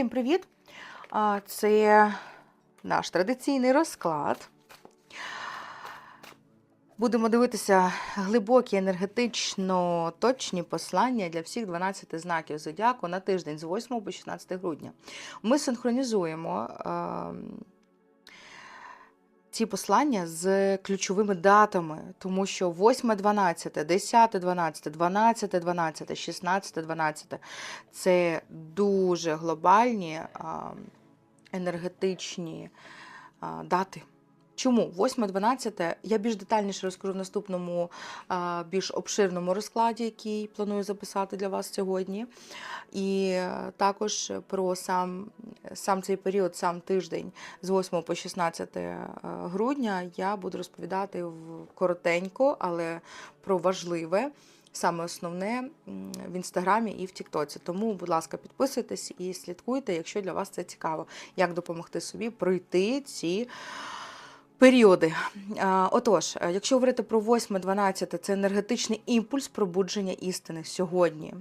Всім привіт! Це наш традиційний розклад. Будемо дивитися глибокі енергетично точні послання для всіх 12 знаків зодіаку на тиждень з 8 по 16 грудня. Ми синхронізуємо е, ці послання з ключовими датами, тому що 8, 12, 10, 12, 12, 12, 16, 12 це дуже глобальні енергетичні дати. Чому 8-12 я більш детальніше розкажу в наступному більш обширному розкладі, який планую записати для вас сьогодні. І е, також про сам, сам цей період, сам тиждень з 8 по 16 е, грудня я буду розповідати коротенько, але про важливе. Саме основне в інстаграмі і в Тіктоці. Тому, будь ласка, підписуйтесь і слідкуйте, якщо для вас це цікаво, як допомогти собі пройти ці періоди. Отож, е, якщо говорити про 8-12, це енергетичний імпульс пробудження істини сьогодні.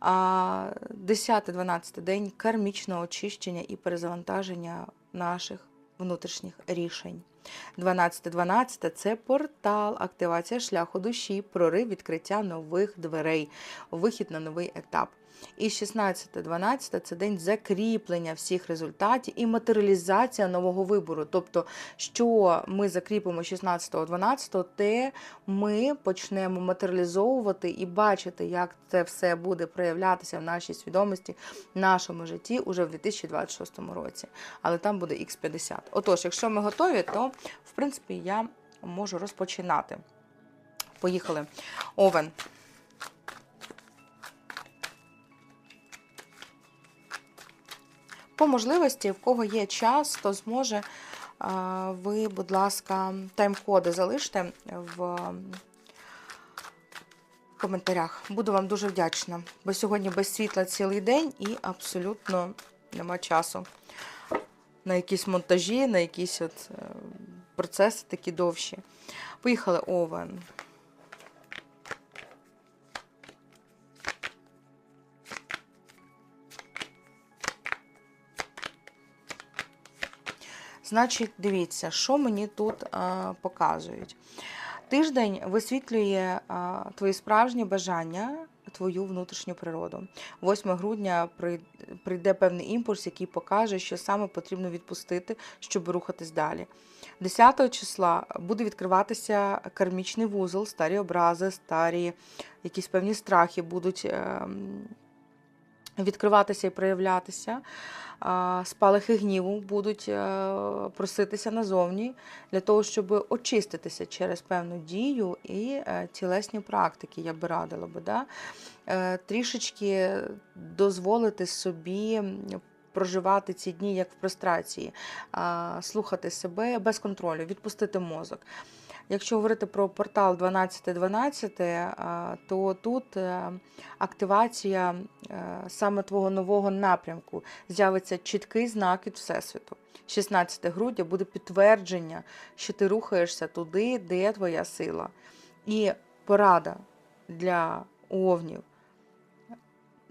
10-12 день кармічного очищення і перезавантаження наших внутрішніх рішень. 12-12 це портал, активація шляху душі, прорив відкриття нових дверей, вихід на новий етап. І 16-12 це день закріплення всіх результатів і матеріалізація нового вибору. Тобто, що ми закріпимо 16-12, те ми почнемо матеріалізовувати і бачити, як це все буде проявлятися в нашій свідомості, в нашому житті уже в 2026 році. Але там буде X50. Отож, якщо ми готові, то в принципі я можу розпочинати. Поїхали. Овен. По можливості, в кого є час, то зможе ви, будь ласка, тайм-коди залиште в коментарях. Буду вам дуже вдячна, бо сьогодні без світла цілий день і абсолютно нема часу на якісь монтажі, на якісь от е, процеси такі довші. Поїхали овен. Значить, дивіться, що мені тут а, показують. Тиждень висвітлює а, твої справжні бажання, твою внутрішню природу. 8 грудня прийде певний імпульс, який покаже, що саме потрібно відпустити, щоб рухатись далі. 10 числа буде відкриватися кармічний вузол, старі образи, старі якісь певні страхи будуть ем, відкриватися і проявлятися. Спалахи гніву будуть е, проситися назовні для того, щоб очиститися через певну дію і е, тілесні практики, я би радила би. Да? Е, Трішечки дозволити собі проживати ці дні як в прострації, слухати себе без контролю, відпустити мозок. Якщо говорити про портал 12.12, то тут е, активація е, саме твого нового напрямку з'явиться чіткий знак від Всесвіту. 16 грудня буде підтвердження, що ти рухаєшся туди, де твоя сила. І порада для овнів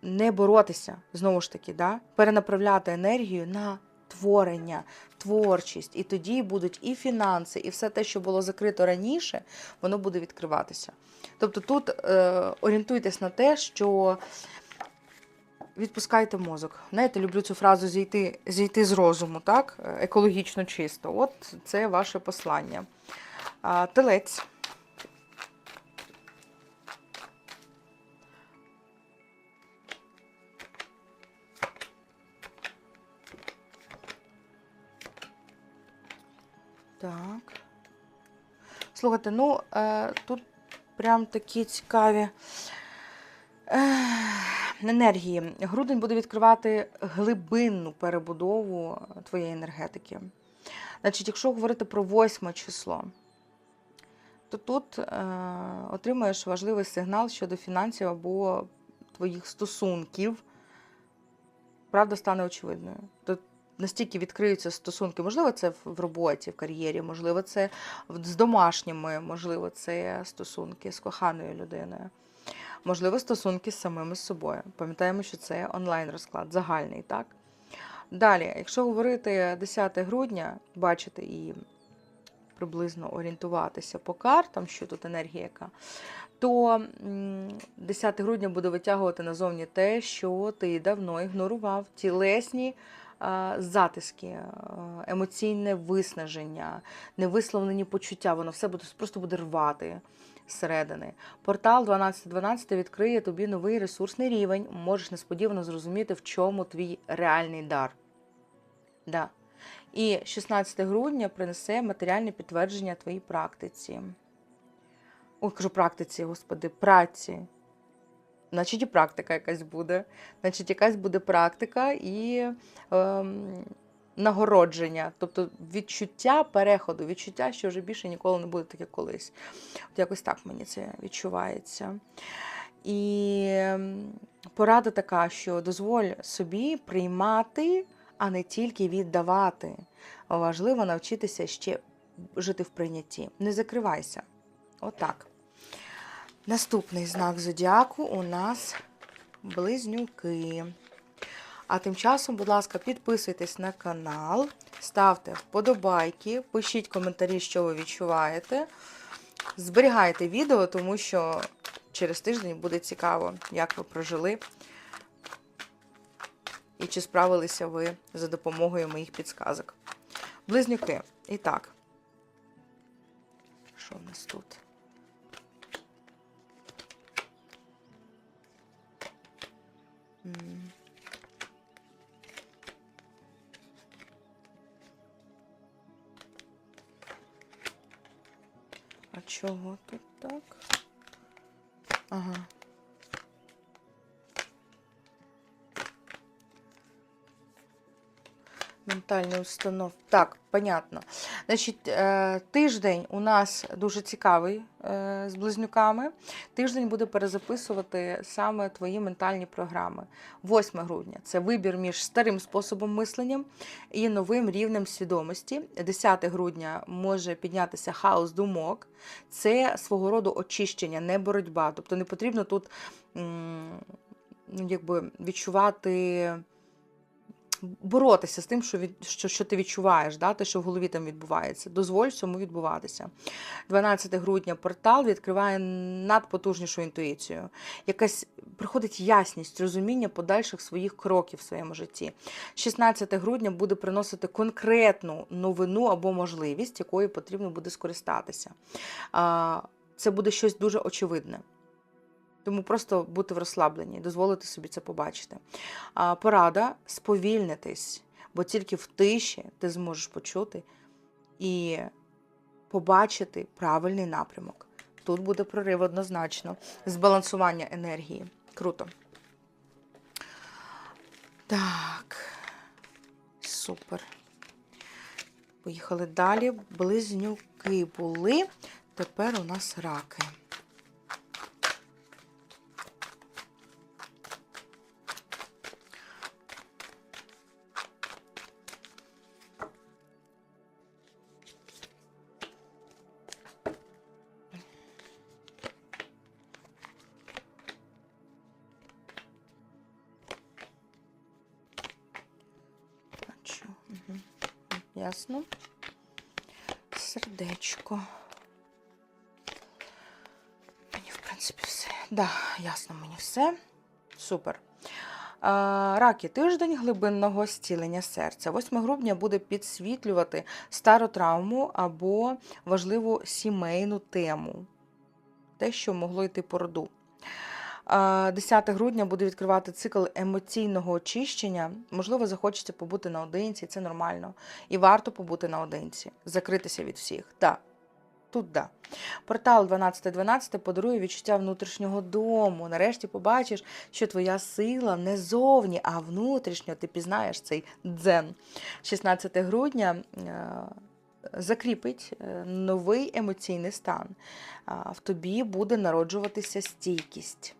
не боротися, знову ж таки, да? перенаправляти енергію на творення, творчість. І тоді будуть і фінанси, і все те, що було закрито раніше, воно буде відкриватися. Тобто тут е, орієнтуйтесь на те, що відпускайте мозок. Знаєте, люблю цю фразу зійти, зійти з розуму, так? Екологічно чисто. От це ваше послання. Телець. Так. Слухайте, ну е, тут прям такі цікаві е, енергії. Грудень буде відкривати глибинну перебудову твоєї енергетики. Значить, якщо говорити про восьме число, то тут е, отримаєш важливий сигнал щодо фінансів або твоїх стосунків. Правда стане очевидною. Тут настільки відкриються стосунки. Можливо, це в- роботі, в кар'єрі, можливо, це з домашніми, можливо, це стосунки з коханою людиною. Можливо, стосунки з самими собою. Пам'ятаємо, що це онлайн розклад, загальний, так? Далі, якщо говорити 10 грудня, бачити і приблизно орієнтуватися по картам, що тут енергія яка, то 10 грудня буде витягувати назовні те, що ти давно ігнорував, тілесні затиски, е, емоційне виснаження, невисловлені почуття, воно все буде просто буде рвати зсередини. Портал 1212 відкриє тобі новий ресурсний рівень. Можеш несподівано зрозуміти, в чому твій реальний дар. Да. І 16 грудня принесе матеріальне підтвердження твоїй практиці. Ой, кажу практиці, господи, праці. Значить, і практика якась буде. Значить, якась буде практика і ем, нагородження, тобто відчуття переходу, відчуття, що вже більше ніколи не буде таке колись. От якось так мені це відчувається. І ем, порада така, що дозволь собі приймати, а не тільки віддавати. Важливо навчитися ще жити в прийнятті. Не закривайся. Отак. Наступний знак зодіаку у нас близнюки. А тим часом, будь ласка, підписуйтесь на канал, ставте вподобайки, пишіть коментарі, що ви відчуваєте. Зберігайте відео, тому що через тиждень буде цікаво, як ви прожили і чи справилися ви за допомогою моїх підсказок. Близнюки. І так. Що в нас тут? А чого тут так? Ага. Ментальний установ. Так, понятно. Значить, е, тиждень у нас дуже цікавий е, з близнюками. Тиждень буде перезаписувати саме твої ментальні програми. 8 грудня це вибір між старим способом мислення і новим рівнем свідомості. 10 грудня може піднятися хаос думок. Це свого роду очищення, не боротьба. Тобто не потрібно тут якби відчувати боротися з тим, що від, що, що ти відчуваєш, да, те, що в голові там відбувається. Дозволь цьому відбуватися. 12 грудня портал відкриває надпотужнішу інтуїцію. Якась приходить ясність, розуміння подальших своїх кроків в своєму житті. 16 грудня буде приносити конкретну новину або можливість, якою потрібно буде скористатися. Це буде щось дуже очевидне. Тому просто бути в розслабленні, дозволити собі це побачити. Порада сповільнитись, бо тільки в тиші ти зможеш почути і побачити правильний напрямок. Тут буде прорив однозначно. Збалансування енергії. Круто. Так. Супер. Поїхали далі. Близнюки були. Тепер у нас раки. Ясно. Сердечко. Мені, в принципі, все. Да, ясно мені все. Супер. Раки, тиждень глибинного зцілення серця. 8 грудня буде підсвітлювати стару травму або важливу сімейну тему. Те, що могло йти по роду. А, 10 грудня буде відкривати цикл емоційного очищення. Можливо, захочеться побути наодинці, це нормально. І варто побути наодинці, закритися від всіх. Так, тут да. Портал 12.12 подарує відчуття внутрішнього дому. Нарешті побачиш, що твоя сила не зовні, а внутрішньо ти пізнаєш цей дзен. 16 грудня. е, Закріпить е, новий емоційний стан. В тобі буде народжуватися стійкість.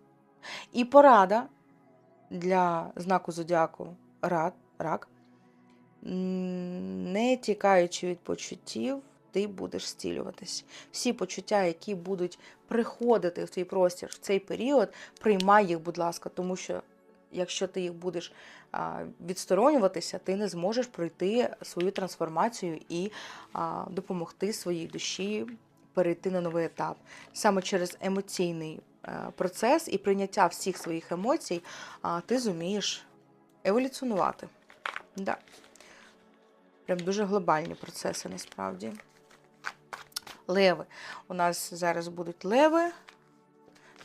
І порада для знаку зодіаку рак. Не тікаючи від почуттів, ти будеш зцілюватись. Всі почуття, які будуть приходити в твій простір в цей період, приймай їх, будь ласка, тому що якщо ти їх будеш відсторонюватися, ти не зможеш пройти свою трансформацію і допомогти своїй душі перейти на новий етап. Саме через емоційний процес і прийняття всіх своїх емоцій ти зумієш еволюціонувати. Да. Прям дуже глобальні процеси насправді. Леви. У нас зараз будуть леви.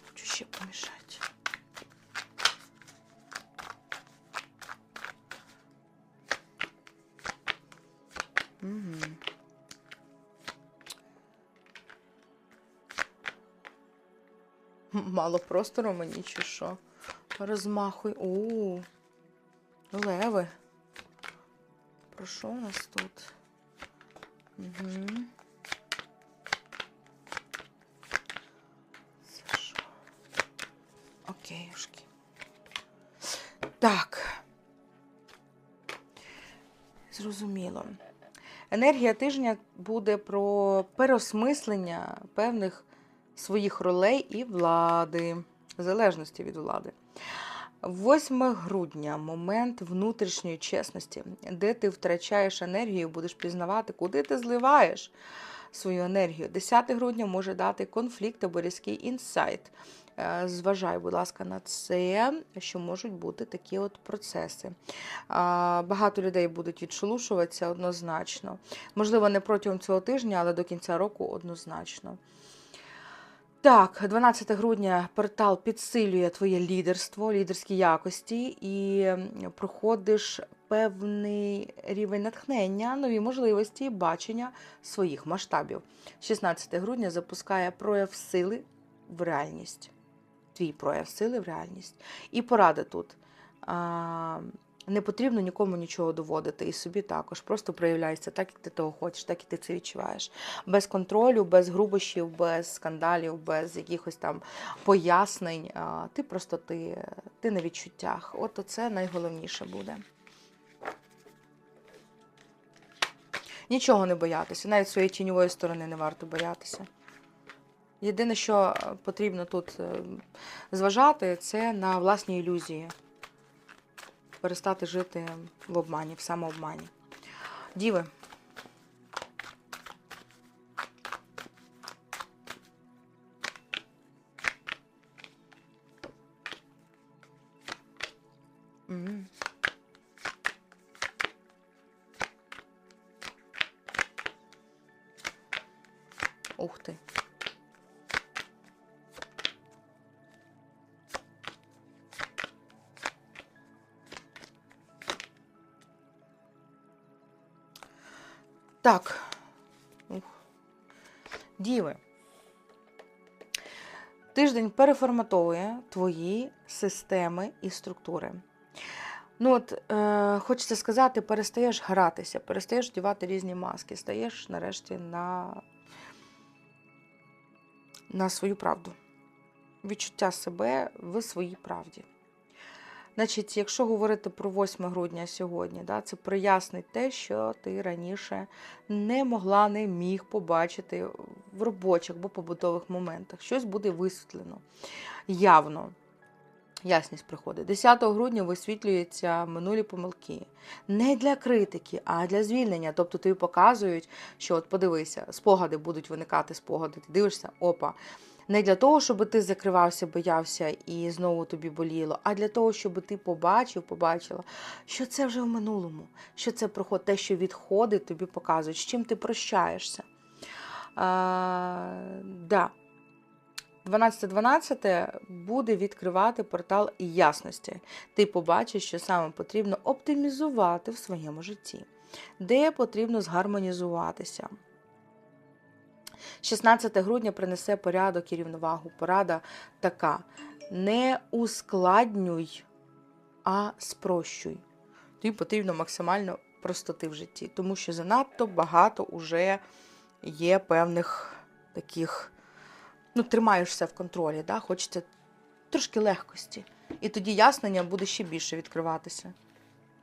Хочу ще помішати. Угу. Мало простору мені чи що? Розмахуй. У. Леви. Про що у нас тут? Угу. Це що? Окейшки. Так. Зрозуміло. Енергія тижня буде про переосмислення певних своїх ролей і влади, залежності від влади. 8 грудня момент внутрішньої чесності, де ти втрачаєш енергію, будеш пізнавати, куди ти зливаєш свою енергію. 10 грудня може дати конфлікт або різкий інсайт. Е, Зважай, будь ласка, на це, що можуть бути такі от процеси. Багато людей будуть відшелушуватися однозначно. Можливо, не протягом цього тижня, але до кінця року однозначно. Так, 12 грудня портал підсилює твоє лідерство, лідерські якості, і проходиш певний рівень натхнення, нові можливості, бачення своїх масштабів. 16 грудня запускає прояв сили в реальність. Твій прояв сили в реальність. І порада тут. Не потрібно нікому нічого доводити і собі також. Просто проявляйся так, як ти того хочеш, так і ти це відчуваєш. Без контролю, без грубощів, без скандалів, без якихось там пояснень. Ти просто ти, ти на відчуттях. От це найголовніше буде. Нічого не боятися, навіть своєї тіньової сторони не варто боятися. Єдине, що е, потрібно тут е, зважати, це на власні ілюзії. Перестати жити в обмані, в самообмані. Діви. Так. Діви. Тиждень переформатовує твої системи і структури. Ну от, е, хочеться сказати, перестаєш гратися, перестаєш вдівати різні маски, стаєш нарешті на, на свою правду. Відчуття себе в своїй правді. Значить, якщо говорити про 8 грудня сьогодні, да, це прояснить те, що ти раніше не могла, не міг побачити в робочих або побутових моментах. Щось буде висвітлено явно. Ясність приходить. 10 грудня висвітлюються минулі помилки. Не для критики, а для звільнення. Тобто тобі показують, що от подивися, спогади будуть виникати спогади. Ти дивишся, опа. Не для того, щоб ти закривався, боявся і знову тобі боліло, а для того, щоб ти побачив, побачила, що це вже в минулому, що це проход, те, що відходить, тобі показують, з чим ти прощаєшся. А, да. 12.12 буде відкривати портал ясності. Ти побачиш, що саме потрібно оптимізувати в своєму житті, де потрібно згармонізуватися. 16 грудня принесе порядок і рівновагу. Порада така: не ускладнюй, а спрощуй. Тобі потрібно максимально простоти в житті, тому що занадто багато вже є певних таких, ну, тримаєшся в контролі, да? хочеться трошки легкості. І тоді яснення буде ще більше відкриватися.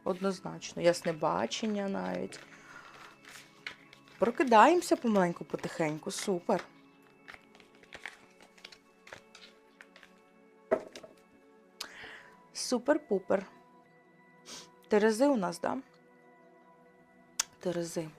Однозначно, ясне бачення навіть. Прокидаємося помаленьку, потихеньку. Супер. Супер-пупер. Терези у нас, да? Терези.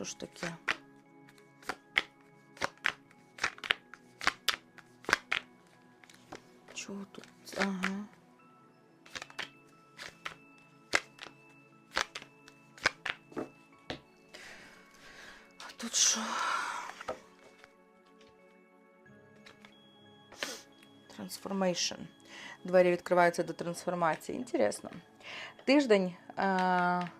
що ж таке? Чого тут? Ага. А тут що? Transformation. Двері відкриваються до трансформації. Інтересно. Тиждень а, в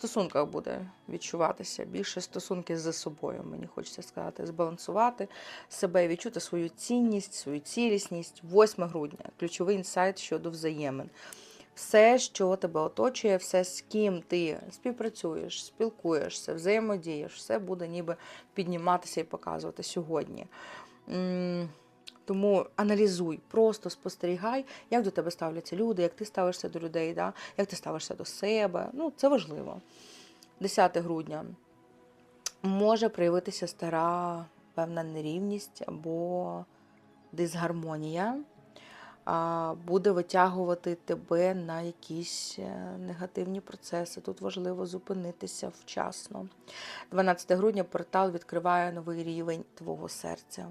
стосунках буде відчуватися більше стосунки з собою, мені хочеться сказати, збалансувати себе, відчути свою цінність, свою цілісність. 8 грудня ключовий інсайт щодо взаємин. Все, що тебе оточує, все, з ким ти співпрацюєш, спілкуєшся, взаємодієш, все буде ніби підніматися і показувати сьогодні. Тому аналізуй, просто спостерігай, як до тебе ставляться люди, як ти ставишся до людей, да? як ти ставишся до себе. Ну, це важливо. 10 грудня може проявитися стара певна нерівність або дисгармонія. Буде витягувати тебе на якісь е, негативні процеси. Тут важливо зупинитися вчасно. 12 грудня портал відкриває новий рівень твого серця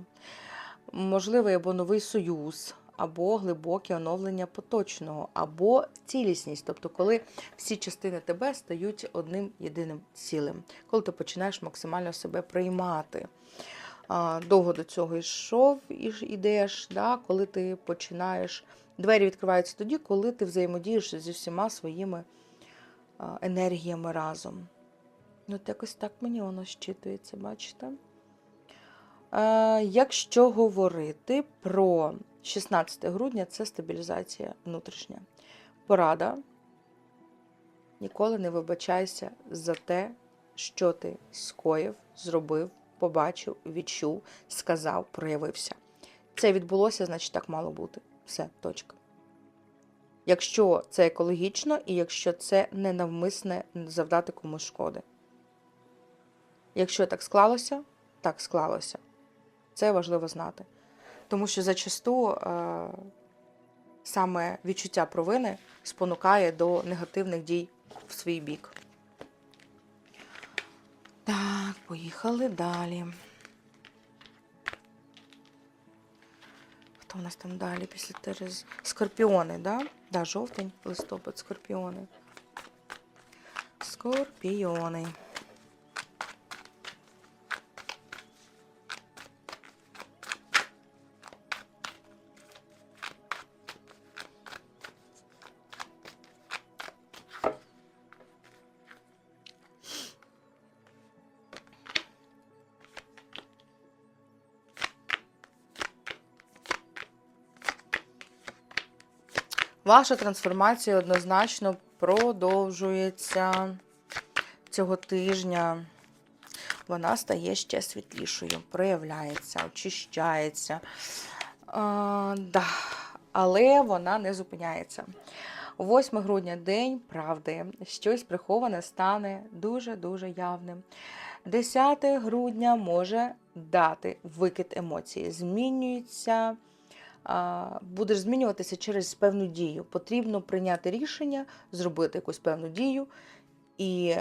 можливий або новий союз, або глибоке оновлення поточного, або цілісність, тобто, коли всі частини тебе стають одним єдиним цілим, коли ти починаєш максимально себе приймати. Довго до цього йшов і ж ідеш, да, коли ти починаєш. Двері відкриваються тоді, коли ти взаємодієш зі всіма своїми енергіями разом. Ну, от якось так мені воно щитується, бачите? Якщо говорити про 16 грудня, це стабілізація внутрішня. Порада. Ніколи не вибачайся за те, що ти скоїв, зробив, побачив, відчув, сказав, проявився. Це відбулося, значить так мало бути. Все, точка. Якщо це екологічно і якщо це ненавмисне завдати комусь шкоди. Якщо так склалося, так склалося. Це важливо знати. Тому що зачасту е, саме відчуття провини спонукає до негативних дій в свій бік. Так, поїхали далі. Хто у нас там далі після Терез? Скорпіони, да? Да, жовтень, листопад, скорпіони. Скорпіони. Ваша трансформація однозначно продовжується цього тижня. Вона стає ще світлішою, проявляється, очищається. А, да. Але вона не зупиняється. 8 грудня день правди. Щось приховане стане дуже-дуже явним. 10 грудня може дати викид емоцій. Змінюється будеш змінюватися через певну дію. Потрібно прийняти рішення, зробити якусь певну дію, і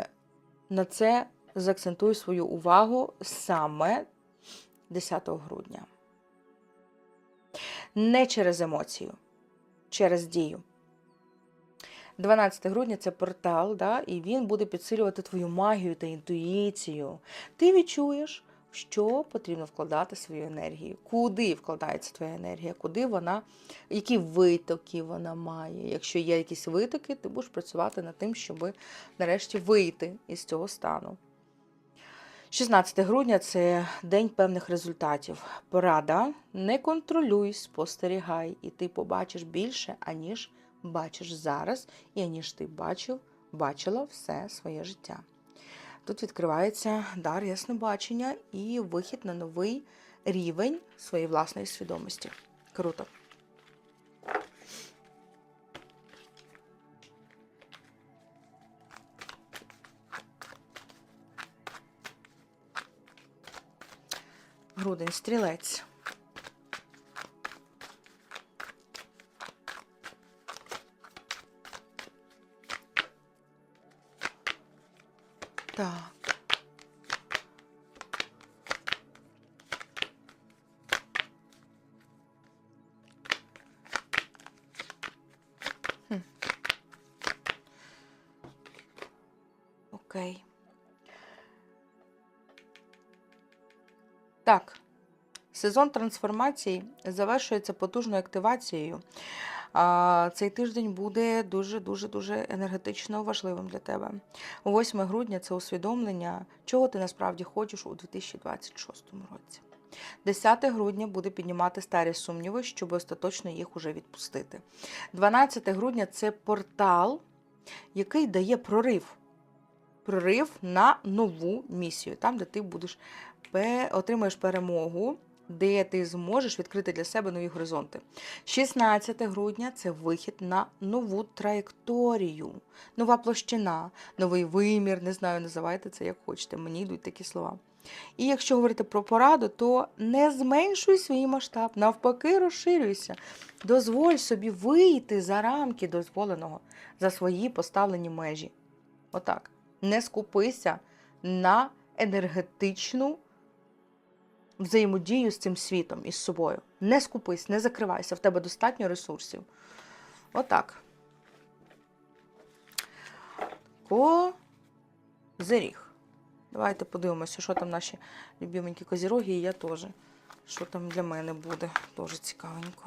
на це заакцентуй свою увагу саме 10 грудня. Не через емоцію, через дію. 12 грудня це портал, да, і він буде підсилювати твою магію та інтуїцію. Ти відчуєш, що потрібно вкладати свою енергію, куди вкладається твоя енергія, куди вона, які витоки вона має. Якщо є якісь витоки, ти будеш працювати над тим, щоб нарешті вийти із цього стану. 16 грудня це день певних результатів. Порада. Не контролюй, спостерігай, і ти побачиш більше, аніж бачиш зараз, і аніж ти бачив, бачила все своє життя. Тут відкривається дар яснобачення і вихід на новий рівень своєї власної свідомості. Круто. Грудень стрілець. Так. Хм. Окей. Так. Сезон трансформації завершується потужною активацією. Цей тиждень буде дуже-дуже дуже енергетично важливим для тебе. 8 грудня це усвідомлення, чого ти насправді хочеш у 2026 році. 10 грудня буде піднімати старі сумніви, щоб остаточно їх уже відпустити. 12 грудня це портал, який дає прорив. Прорив на нову місію, там, де ти будеш отримаєш перемогу, де ти зможеш відкрити для себе нові горизонти. 16 грудня це вихід на нову траєкторію, нова площина, новий вимір. Не знаю, називайте це як хочете. Мені йдуть такі слова. І якщо говорити про пораду, то не зменшуй свій масштаб, навпаки, розширюйся. Дозволь собі вийти за рамки дозволеного, за свої поставлені межі. Отак. Не скупися на енергетичну взаємодію з цим світом і з собою. Не скупись, не закривайся, в тебе достатньо ресурсів. Отак. Козиріг. Давайте подивимося, що там наші любименькі козіроги, і я теж. Що там для мене буде. Дуже цікавенько.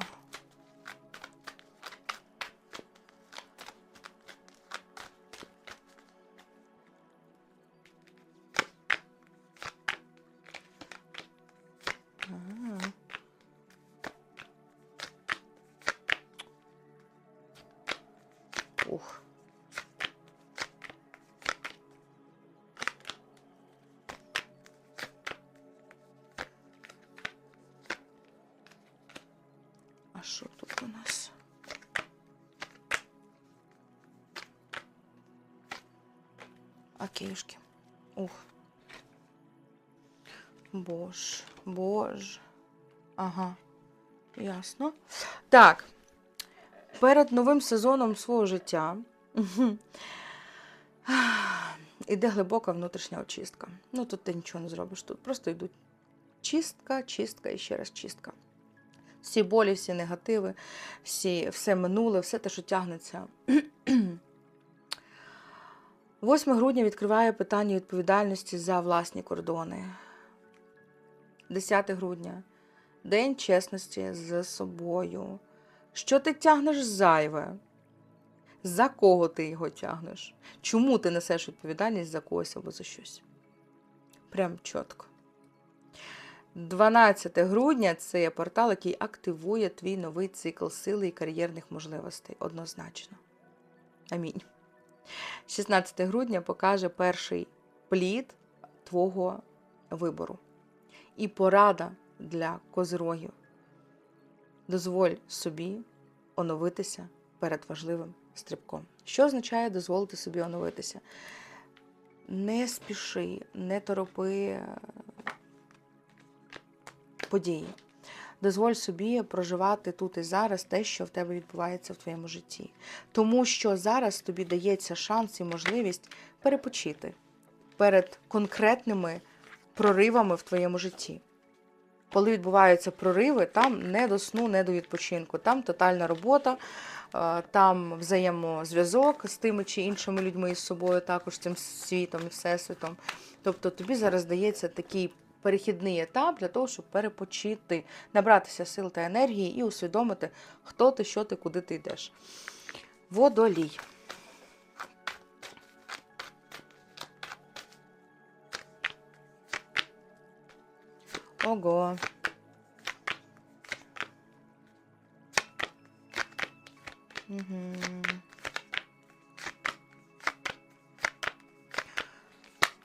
Що тут у нас? Окейшки. Ух. Боже, боже. Ага, ясно. Так. Перед новим сезоном свого життя іде глибока внутрішня очистка. Ну тут ти нічого не зробиш. Тут просто йдуть чистка, чистка і ще раз чистка. Всі болі, всі негативи, всі, все минуле, все те, що тягнеться. 8 грудня відкриває питання відповідальності за власні кордони. 10 грудня День чесності з собою. Що ти тягнеш зайве? За кого ти його тягнеш? Чому ти несеш відповідальність за когось або за щось? Прям чітко. 12 грудня це портал, який активує твій новий цикл сили і кар'єрних можливостей. Однозначно. Амінь. 16 грудня покаже перший плід твого вибору. І порада для козирогів. Дозволь собі оновитися перед важливим стрибком. Що означає дозволити собі оновитися? Не спіши, не торопи події. Дозволь собі проживати тут і зараз те, що в тебе відбувається в твоєму житті. Тому що зараз тобі дається шанс і можливість перепочити перед конкретними проривами в твоєму житті. Коли відбуваються прориви, там не до сну, не до відпочинку. Там тотальна робота, е, там взаємозв'язок з тими чи іншими людьми і з собою, також цим світом і всесвітом. Тобто тобі зараз дається такий перехідний етап для того, щоб перепочити, набратися сил та енергії і усвідомити, хто ти, що ти, куди ти йдеш. Водолій. Ого. Угу.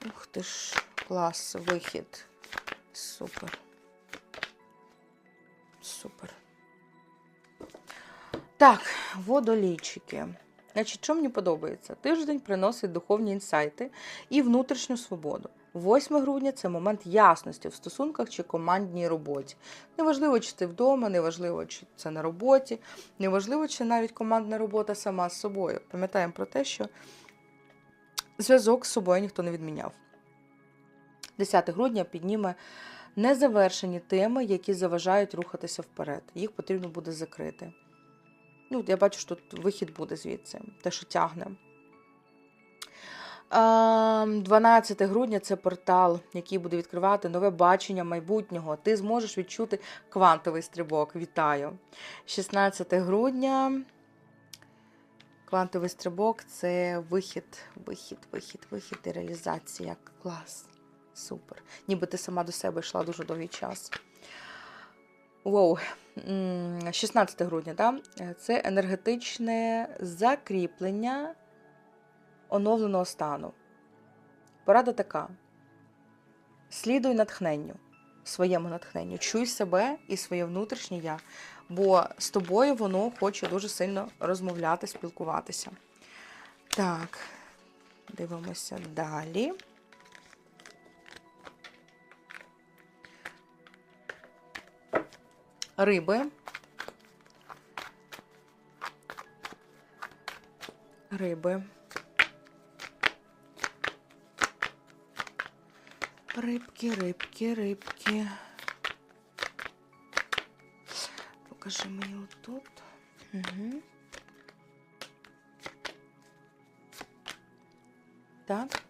Ух ти ж, клас, вихід. Супер. Супер. Так, водолійчики. Значить, що мені подобається? Тиждень приносить духовні інсайти і внутрішню свободу. 8 грудня це момент ясності в стосунках чи командній роботі. Неважливо, чи ти вдома, неважливо, чи це на роботі, неважливо, чи навіть командна робота сама з собою. Пам'ятаємо про те, що зв'язок з собою ніхто не відміняв. 10 грудня підніме незавершені теми, які заважають рухатися вперед. Їх потрібно буде закрити. Ну, я бачу, що тут вихід буде звідси, те, що тягне. 12 грудня це портал, який буде відкривати нове бачення майбутнього. Ти зможеш відчути квантовий стрибок. Вітаю. 16 грудня. Квантовий стрибок це вихід, вихід, вихід, вихід і реалізація. Клас. Супер. Ніби ти сама до себе йшла дуже довгий час. Воу. 16 грудня, да? Це енергетичне закріплення оновленого стану. Порада така: слідуй натхненню, своєму натхненню, чуй себе і своє внутрішнє я, бо з тобою воно хоче дуже сильно розмовляти, спілкуватися. Так, дивимося далі. Риби. Риби. Рибки, рибки, рибки. Покажи мені отут. Угу. Так.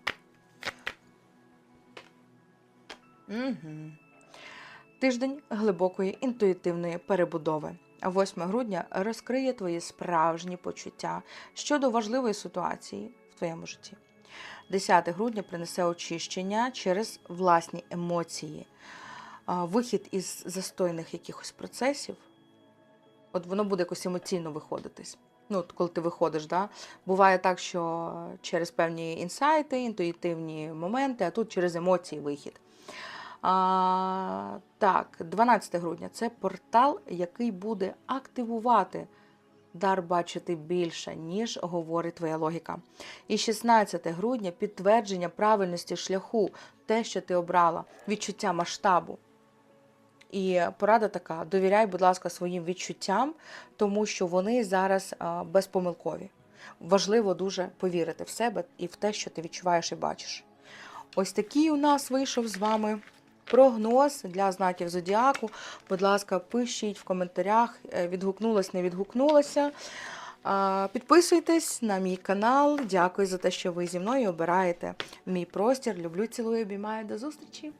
Угу. Тиждень глибокої інтуїтивної перебудови. А 8 грудня розкриє твої справжні почуття щодо важливої ситуації в твоєму житті. 10 грудня принесе очищення через власні емоції, вихід із застойних якихось процесів. От воно буде якось емоційно виходитись. Ну, от коли ти виходиш, да? буває так, що через певні інсайти, інтуїтивні моменти, а тут через емоції вихід. А, так, 12 грудня це портал, який буде активувати дар бачити більше, ніж говорить твоя логіка. І 16 грудня підтвердження правильності шляху, те, що ти обрала, відчуття масштабу. І порада така: довіряй, будь ласка, своїм відчуттям, тому що вони зараз безпомилкові. Важливо дуже повірити в себе і в те, що ти відчуваєш і бачиш. Ось такий у нас вийшов з вами прогноз для знаків зодіаку. Будь ласка, пишіть в коментарях, е, відгукнулось, не відгукнулося. Підписуйтесь на мій канал. Дякую за те, що ви зі мною обираєте мій простір. Люблю, цілую, обіймаю. До зустрічі!